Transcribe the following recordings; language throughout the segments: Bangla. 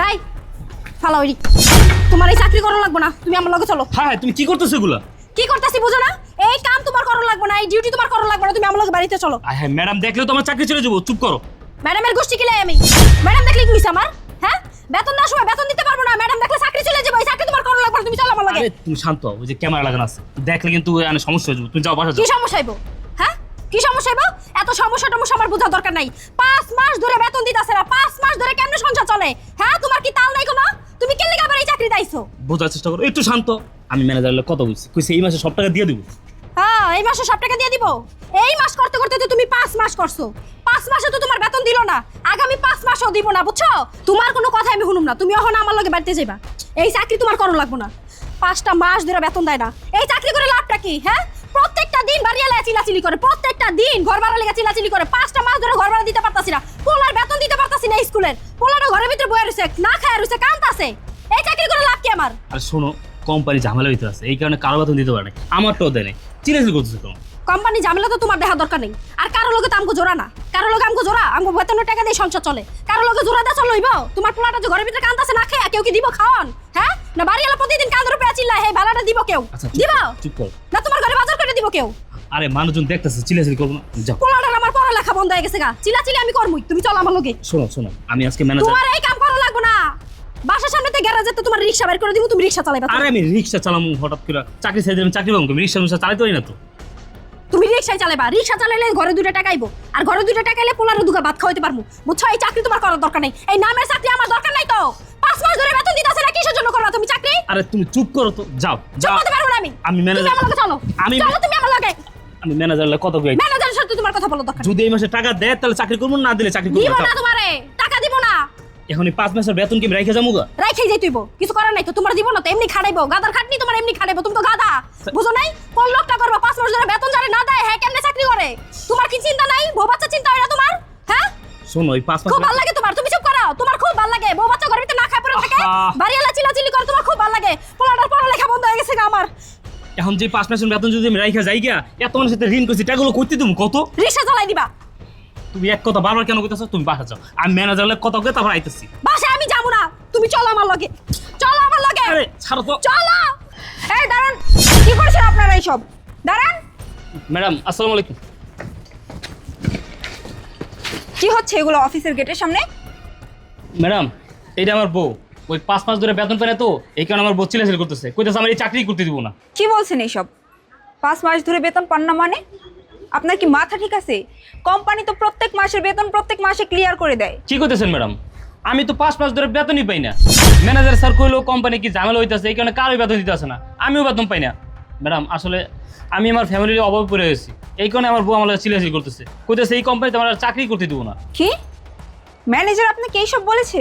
হাই ফালা ওই তোমার এই চাকরি করা লাগবে না তুমি আমার লগে চলো। হ্যাঁ হ্যাঁ তুমি কি করতেছো এগুলা? কি করতেছি বুঝো না? এই কাম তোমার করা লাগবে না এই ডিউটি তোমার করা লাগবে না তুমি আমার লগে বাড়িতে চলো। আয় হ্যাঁ ম্যাডাম দেখলে তো আমার চাকরি চলে যাব চুপ করো। ম্যাডামের গোষ্ঠী কিলাই আমি। ম্যাডাম দেখলে কি হইছে আমার? হ্যাঁ? বেতন দেওয়ার সময় বেতন দিতে পারব না ম্যাডাম দেখলে চাকরি চলে যাবে এই চাকরি তোমার করা লাগবে না তুমি চলো আমার লগে। তুমি শান্ত হও, ওই যে ক্যামেরা লাগানো আছে দেখলে কিন্তু এখানে সমস্যা হয়ে যাবে তুমি যাও বাসা কি যাও সমস্যা হইব? কি সমস্যা হইব এত সমস্যা টমস্যা আমার বোঝার দরকার নাই। পাঁচ মাস ধরে বেতন দিতেছে না পাঁচ মাস ধরে কেমনে সংসার চলে? হ্যাঁ তোমার কি তাল নাই কোনো? তুমি কেন আবার এই চাকরি দাইছো বোঝার চেষ্টা করো একটু শান্ত। আমি ম্যানেজারের কত বলছি। কইছে এই মাসে সব টাকা দিয়ে দিব। হ্যাঁ এই মাসে সব টাকা দিয়ে দিব। এই মাস করতে করতে তো তুমি পাঁচ মাস করছ। পাঁচ মাসে তো তোমার বেতন দিল না। আগামী পাঁচ মাসও দিব না বুঝছ? তোমার কোনো কথা আমি শুনুম না। তুমি এখন আমার লগে বাড়িতে যাইবা। এই চাকরি তোমার করো লাগবো না। পাঁচটা মাস ধরে বেতন দেয় না। এই চাকরি করে লাভটা কি হ্যাঁ? প্রত্যেকটা দিন লেগে চিলাচিলি করে। প্রত্যেকটা দিন ঘর ভাড়া লেগে চিলাচিলি করে। পাঁচটা মাস ধরে ঘর ভাড়া দিতে পারতাছি না। পোলার বেতন দিতে পারতাছি না স্কুলের পোলারও ঘরের ভিতরে বয়ে রয়েছে না খায় রয়েছে কান্তাছে এই চাকরি করে লাভ কি আমার? আর শোনো কোম্পানি ঝামেলা ভিতরে আছে। এই কারণে কারও বেতন দিতে পারে না আমারটাও দেয় নাই। চিলেছিল করতেছে কেন? কোম্পানি ঝামেলা তো তোমার দেখা দরকার নেই। আর কারও লগে তো আমগো জোড়া না। কারও লগে আমগো জোড়া আমগো বেতনের টাকা দিয়ে সংসার চলে। কারও লগে জোড়া দিয়ে চলইব তোমার পোলাটা যে ঘরের ভিতরে কান্দাছে না খেয়ে কেউ কি দিব খাওয়ান? হ্যাঁ? না বাড়ি এলা প্রতিদিন কান্দের উপরে চিল্লা হে ভাড়াটা দিব কেউ? আচ্ছা দিব? না তোমার ঘরে বাজার করে দিব কেউ? আরে মানুষজন দেখতেছে চিলেছিল করব না। যাও। পোলাটার আমার পড়ালেখা বন্ধ হয়ে গেছে গা। চিলা চিলি আমি করমুই তুমি চলো আমার লগে। শোনো শোনো আমি আজকে ম্যানেজার তোমার এই কাম করা লাগবে না। বাসার সামনে থেকে গ্যারাজে তো তোমার রিক্সা বের করে দিব তুমি রিক্সা চালাইবা আরে আমি চালামু হঠাৎ করে। চাকরি ছেড়ে দিলাম চাকরি পাবো আমি রিক্সা মিক্সা চালাতে পারি না তো। তুমি রিক্সায় চালাবা রিক্সা চালাইলে ঘরে দুটো টাকা আইবো। আর ঘরে দুটো টাকা এলে পোলারে দুগা ভাত খাওয়াইতে পারব বুঝছ এই চাকরি তোমার করার দরকার নেই। এই নামের চাকরি আমার দরকার নাই তো। পাঁচ মাস ধরে বেতন দিতেছে না কিসের জন্য করবা তুমি চাকরি? আরে তুমি চুপ করো তো যাও। চুপ যাও করতে পারব না আমি। আমি তুমি ম্যানেজার চলো। আমি চলো তুমি আমার লগে। আমি ম্যানেজারের কত কই ম্যানেজারের সাথে তোমার কথা বলো দরকার যদি এই মাসে টাকা দেয় তাহলে চাকরি করব না দিলে চাকরি করব দিব না তোমারে। টাকা দিব না। এখন এই পাঁচ মাসের বেতন কি রেখে যাব গা? রাইখাই যাই তুইব কিছু করার নাই তো তোমার দিব না তো এমনি খাড়াইবো গাদার খাটনি তোমার এমনি খাড়াইবো তুমি তো গাদা। বুঝো নাই? কোন লোকটা করবা? পাঁচ মাস ধরে বেতন যারে না দেয় হ্যাঁ কেমনে চাকরি করে? তোমার কি চিন্তা নাই? বউ বাচ্চা চিন্তা হয় না তোমার? হ্যাঁ? শোনো এই পাঁচ মাস খুব ভালো লাগে তোমার। তুমি চুপ করো। তোমার খুব ভালো লাগে। বউ বাচ্চা ঘরের ভিতরে না খায় পড়ে থাকে। বাড়িওয়ালা চিল্লাচিল্লি করে তোমার খুব ভালো লাগে। পোলাটার পড়ালেখা বন্ধ হয়ে গেছে গা আমার। এখন যে পাঁচ মাসের বেতন যদি আমি রেখে যাই গা এত মানুষের সাথে ঋণ করছি টাকাগুলো করতে তুমি কত? রিক্সা চালাই দিবা। তুমি এক কথা বারবার কেন করতেছো তুমি বাসা যাও। আমি ম্যানেজারের কথা কয়ে তারপর আইতেছি। বাসায় আমি যাব না। তুমি চলো আমার লগে। চলো আমার লগে। আরে ছাড়ো তো। চলো। এই দাঁড়ান। কি করছেন আপনারা এইসব? দাঁড়ান। ম্যাডাম আসসালামু আলাইকুম। কি হচ্ছে এগুলো অফিসের গেটের সামনে? ম্যাডাম এইটা আমার বউ। ওই পাঁচ মাস ধরে বেতন পায় না তো এই কারণে আমার বউ চিলেছিল করতেছে। কইতেছে আমার এই চাকরি করতে দিব না। কি বলছেন এইসব? পাঁচ মাস ধরে বেতন পান না মানে? আপনার কি মাথা ঠিক আছে? কোম্পানি তো প্রত্যেক মাসের বেতন প্রত্যেক মাসে ক্লিয়ার করে দেয়। কি করতেছেন ম্যাডাম? আমি তো পাঁচ মাস ধরে বেতনই পাই না। ম্যানেজার স্যার কইলো কোম্পানি কি ঝামেলা হইতেছে এই কারণে কারোই বেতন দিতে আসে না। আমিও বেতন পাই না। ম্যাডাম আসলে আমি আমার ফ্যামিলির অভাব পড়ে গেছি এই কারণে আমার বউ আমার চিলেছিল করতেছে। কইতেছে এই কোম্পানিতে আমার আর চাকরি করতে দিব না। কি? ম্যানেজার আপনাকে এইসব বলেছে?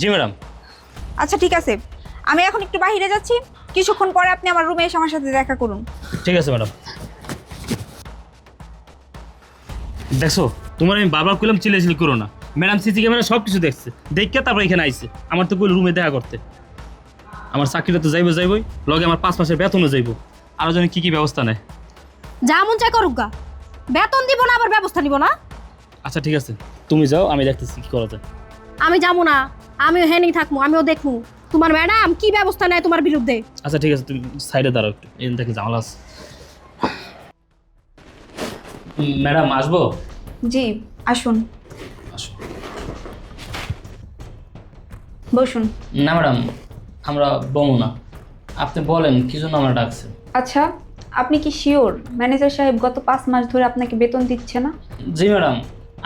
জি ম্যাডাম। আচ্ছা ঠিক আছে। আমি এখন একটু বাইরে যাচ্ছি। কিছুক্ষণ পরে আপনি আমার রুমে এসে আমার সাথে দেখা করুন। ঠিক আছে ম্যাডাম। দেখছ তোমার আমি বারবার কইলাম চিলেছিল করো না। ম্যাডাম সিসি ক্যামেরা সব কিছু দেখছে। দেখে তারপর এখানে আইছে। আমার তো কইল রুমে দেখা করতে। আমার চাকরিটা তো যাইবো যাইবই। লগে আমার পাঁচ মাসের বেতনও যাইবো। আরও জানি কি কি ব্যবস্থা নেয়। যা মন চাই করুক গা। বেতন দিব না আবার ব্যবস্থা নিব না? আচ্ছা ঠিক আছে। তুমি যাও আমি দেখতেছি কি করা যায়। আমি যাব না। আমিও হেনিং থাকব আমিও দেখব তোমার ম্যাডাম কি ব্যবস্থা নেয় তোমার বিরুদ্ধে? আচ্ছা ঠিক আছে তুমি সাইডে দাঁড়াও একটু। এখান থেকে জামালা আছে। ম্যাডাম আসব? জি আসুন। আসো বসুন। না ম্যাডাম আমরা বমু না। আপনি বলেন কি জন্য আমরা ডাকছেন? আচ্ছা আপনি কি শিওর ম্যানেজার সাহেব গত পাঁচ মাস ধরে আপনাকে বেতন দিচ্ছে না? জি ম্যাডাম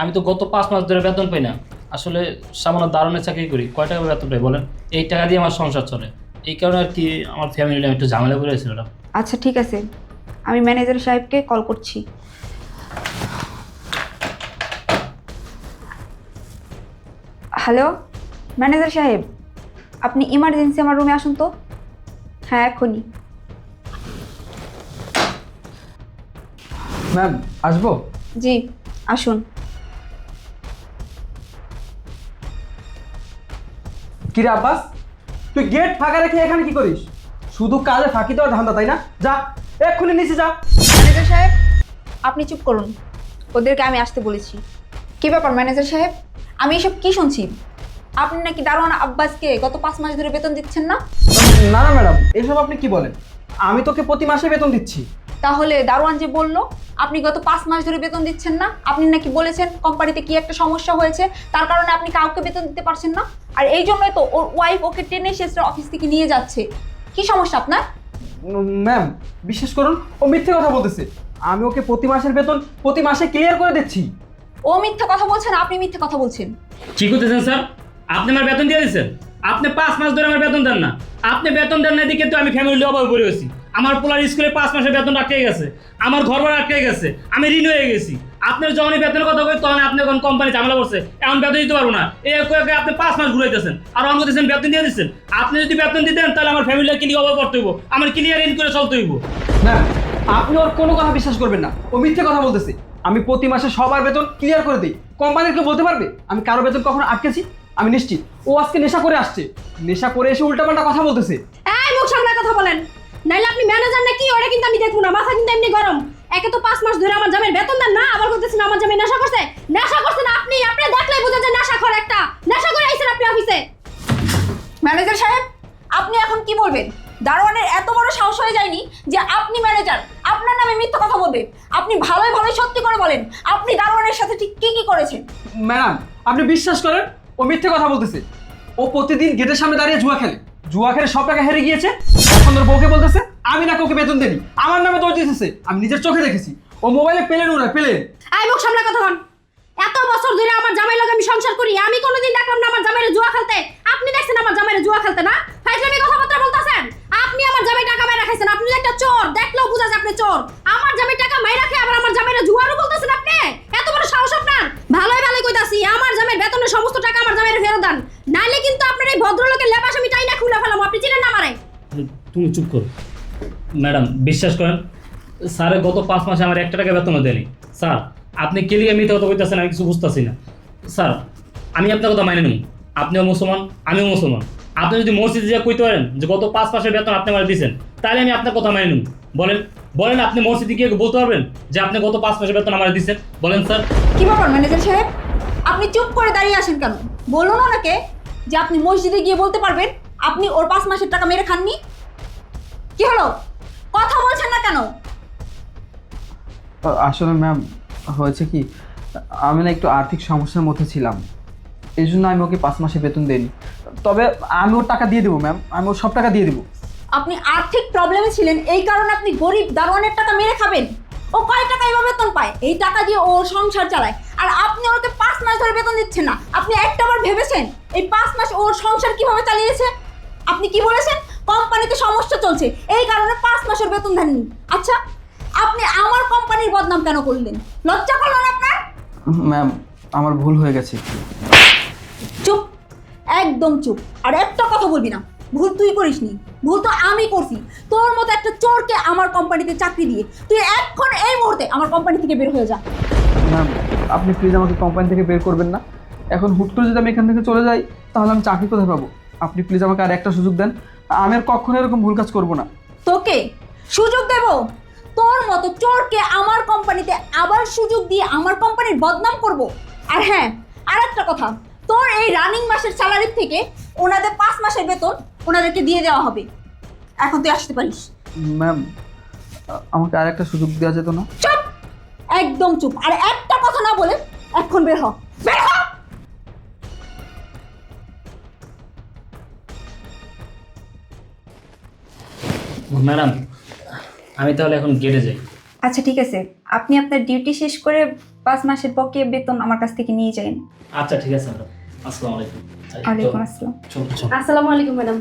আমি তো গত পাঁচ মাস ধরে বেতন পাই না। আসলে সামান্য দারুণের চাকরি করি। কয় টাকা বেতন পাই বলেন? এই টাকা দিয়ে আমার সংসার চলে। এই কারণে আর কি আমার ফ্যামিলি আমি একটু ঝামেলা করে আছি আচ্ছা ঠিক আছে। আমি ম্যানেজার সাহেবকে কল করছি। হ্যালো ম্যানেজার সাহেব আপনি ইমার্জেন্সি আমার রুমে আসুন তো। হ্যাঁ এখনই। ম্যাম আসব? জি আসুন। কিরে আব্বাস? তুই গেট ফাঁকা রেখে এখানে কি করিস? শুধু কাজে ফাঁকি দেওয়ার ধান্দা তাই না? যা এক্ষুনি নিচে যা। ম্যানেজার সাহেব আপনি চুপ করুন। ওদেরকে আমি আসতে বলেছি। কি ব্যাপার ম্যানেজার সাহেব? আমি এসব কি শুনছি? আপনি নাকি দারোয়ান আব্বাসকে গত পাঁচ মাস ধরে বেতন দিচ্ছেন না? না না ম্যাডাম এসব আপনি কি বলেন? আমি তোকে প্রতি মাসে বেতন দিচ্ছি। তাহলে দারোয়ান যে বলল আপনি গত পাঁচ মাস ধরে বেতন দিচ্ছেন না আপনি নাকি বলেছেন কোম্পানিতে কি একটা সমস্যা হয়েছে তার কারণে আপনি কাউকে বেতন দিতে পারছেন না। আর এই জন্যই তো ওর ওয়াইফ ওকে টেনে শেষের অফিস থেকে নিয়ে যাচ্ছে। কি সমস্যা আপনার? ম্যাম বিশ্বাস করুন ও মিথ্যে কথা বলতেছে। আমি ওকে প্রতি মাসের বেতন প্রতি মাসে ক্লিয়ার করে দিচ্ছি। ও মিথ্যে কথা বলছেন আপনি মিথ্যে কথা বলছেন। ঠিক করতেছেন স্যার আপনি আমার বেতন দিয়ে দিচ্ছেন আপনি পাঁচ মাস ধরে আমার বেতন দেন না। আপনি বেতন দেন না দিকে তো আমি ফ্যামিলি অভাবে পড়ে গেছি আমার পোলার স্কুলে পাঁচ মাসের বেতন আটকে গেছে। আমার ঘর ভাড়া আটকে গেছে। আমি ঋণ হয়ে গেছি। আপনার যখনই বেতনের কথা কই তখন আপনি কোন কোম্পানি ঝামেলা করছে। এমন বেতন দিতে পারব না। এই কয়ে কয়ে আপনি পাঁচ মাস ঘুরাইতেছেন। আর অঙ্ক দিচ্ছেন বেতন দিয়ে দিচ্ছেন। আপনি যদি বেতন দিতেন তাহলে আমার ফ্যামিলি ক্লিয়ার অভাব করতে হইব। আমার ক্লিয়ার ঋণ করে চলতে হইব। ম্যাম আপনি ওর কোনো কথা বিশ্বাস করবেন না। ও মিথ্যে কথা বলতেছে। আমি প্রতি মাসে সবার বেতন ক্লিয়ার করে দিই। কোম্পানিকে বলতে পারবে? আমি কারও বেতন কখনো আটকেছি? আমি নিশ্চিত। ও আজকে নেশা করে আসছে। নেশা করে এসে উল্টাপাল্টা কথা বলতেছে। এই মুখ সামলায় কথা বলেন। নাইলে আপনি ম্যানেজার নাকি ওটা কিন্তু আমি দেখব না মাথা কিন্তু এমনি গরম। একে তো পাঁচ মাস ধরে আমার জামাই বেতন দেন না আবার বলতেছেন আমার জামাই নেশা করছে। নেশা করছেন আপনি আপনি দেখলেই বুঝা যায় নেশা করে একটা। নেশা করে আইছেন আপনি অফিসে ম্যানেজার সাহেব আপনি এখন কি বলবেন? দারোয়ানের এত বড় সাহস হয়ে যায়নি যে আপনি ম্যানেজার আপনার নামে মিথ্যা কথা বলবে। আপনি ভালোই ভালোই সত্যি করে বলেন আপনি দারোয়ানের সাথে ঠিক কি কি করেছেন? ম্যাডাম আপনি বিশ্বাস করেন ও মিথ্যে কথা বলতেছে। ও প্রতিদিন গেটের সামনে দাঁড়িয়ে জুয়া খেলে। জুয়া খেলে সব টাকা হেরে গিয়েছে? এখন ওর বউকে বলতেছে, আমি না ওকে বেতন দেনি আমার নামে দোষ দিতেছে। আমি নিজের চোখে দেখেছি। ও মোবাইলে পেলেন ওরা পেলেন আই মুখ সামলা কথা বল। এত বছর ধরে আমার জামাই লগে আমি সংসার করি, আমি কোনোদিন দেখলাম না আমার জামাইরে জুয়া খেলতে। আপনি দেখছেন আমার জামাইরে জুয়া খেলতে না? ফাইজলামি কথাবার্তা বলতেছেন? আপনি আমার জামাই টাকা মাইরা খাইছেন। আপনি একটা চোর। দেখলেও বুঝা যায় আপনি চোর আমার জামাই টাকা মাইরা খেয়ে আবার আমার জামাইরে জুয়ারও বলতেছেন আপনি এত বড় সাহস আপনার ভালোই ভালোই কইতাছি আমার জামাইয়ের বেতনের সমস্ত টাকা আমার জামাইরে ফেরত দেন নাইলে কিন্তু আপনার এই ভদ্রলোকের লেবাস আমি টাইনা খুলে ফেলাম আপনি চিনেন না আমারে তুমি চুপ করো। ম্যাডাম, বিশ্বাস করেন স্যারের গত পাঁচ মাসে আমার একটা টাকা বেতনও দেয়নি। স্যার, আপনি কেলিয়ে মিথ্যা কথা বলতেছেন আমি কিছু বুঝতেছি না। স্যার, আমি আপনার কথা মাইনে নিই আপনিও মুসলমান, আমিও মুসলমান। আপনি যদি মসজিদে যা কইতে পারেন যে গত পাঁচ মাসের বেতন আপনি আমার দিয়েছেন তাহলে আমি আপনার কথা মাইনে নিই বলেন বলেন আপনি মসজিদে গিয়ে বলতে পারবেন যে আপনি গত পাঁচ মাসের বেতন আমার দিয়েছেন বলেন, স্যার। কি ব্যাপার, ম্যানেজার সাহেব? আপনি চুপ করে দাঁড়িয়ে আসেন কেন? বলুন ওনাকে যে আপনি মসজিদে গিয়ে বলতে পারবেন, আপনি ওর পাঁচ মাসের টাকা মেরে খাননি? কি হলো? কথা বলছেন না কেন? আসলে ম্যাম হয়েছে কি আমি না একটু আর্থিক সমস্যার মধ্যে ছিলাম। এই জন্য আমি ওকে পাঁচ মাসে বেতন দিইনি। তবে আমি ওর টাকা দিয়ে দেবো ম্যাম আমি ওর সব টাকা দিয়ে দেবো। আপনি আর্থিক প্রবলেমে ছিলেন এই কারণে আপনি গরিব দারোয়ানের টাকা মেরে খাবেন। ও কয় টাকা এবার বেতন পায়? এই টাকা দিয়ে ও সংসার চালায়। আর আপনি ওকে পাঁচ মাস ধরে বেতন দিচ্ছেন না। আপনি একটা বার ভেবেছেন এই পাঁচ মাস ওর সংসার কীভাবে চালিয়েছে? আপনি কি বলেছেন? কোম্পানিতে সমস্যা চলছে। এই কারণে পাঁচ মাসের বেতন দেননি। আচ্ছা আপনি আমার কোম্পানির বদনাম কেন করলেন? লজ্জা করলেন আপনার? ম্যাম আমার ভুল হয়ে গেছে চুপ একদম চুপ। আর একটা কথা বলবি না ভুল তুই করিসনি। ভুল তো আমি করছি। তোর মতো একটা চোরকে আমার কোম্পানিতে চাকরি দিয়ে তুই এখন এই মুহূর্তে আমার কোম্পানি থেকে বের হয়ে যা। ম্যাম আপনি প্লিজ আমাকে কোম্পানি থেকে বের করবেন না। এখন হুট করে যদি আমি এখান থেকে চলে যাই তাহলে আমি চাকরি কোথায় পাবো? আপনি প্লিজ আমাকে আর একটা সুযোগ দেন। আমি আর কখনো এরকম ভুল কাজ করব না। তোকে সুযোগ দেব? তোর মতো চোরকে আমার কোম্পানিতে আবার সুযোগ দিয়ে আমার কোম্পানির বদনাম করব? আর হ্যাঁ আর একটা কথা তোর এই রানিং মাসের স্যালারির থেকে ওনাদের পাঁচ মাসের বেতন ওনাদেরকে দিয়ে দেওয়া হবে। এখন তুই আসতে পারিস। ম্যাম আমাকে আর একটা সুযোগ দেওয়া যেত না? চুপ! একদম চুপ। আর একটা কথা না বলে এখন বের হ বের হ। ম্যাডাম আমি তাহলে এখন গেটে যাই। আচ্ছা ঠিক আছে। আপনি আপনার ডিউটি শেষ করে পাঁচ মাসের পক্ষে বেতন আমার কাছ থেকে নিয়ে যান। আচ্ছা ঠিক আছে ম্যাডাম। আসসালামু আলাইকুম। ওয়ালাইকুম আসসালাম। চলো চলো। আসসালামু আলাইকুম ম্যাডাম।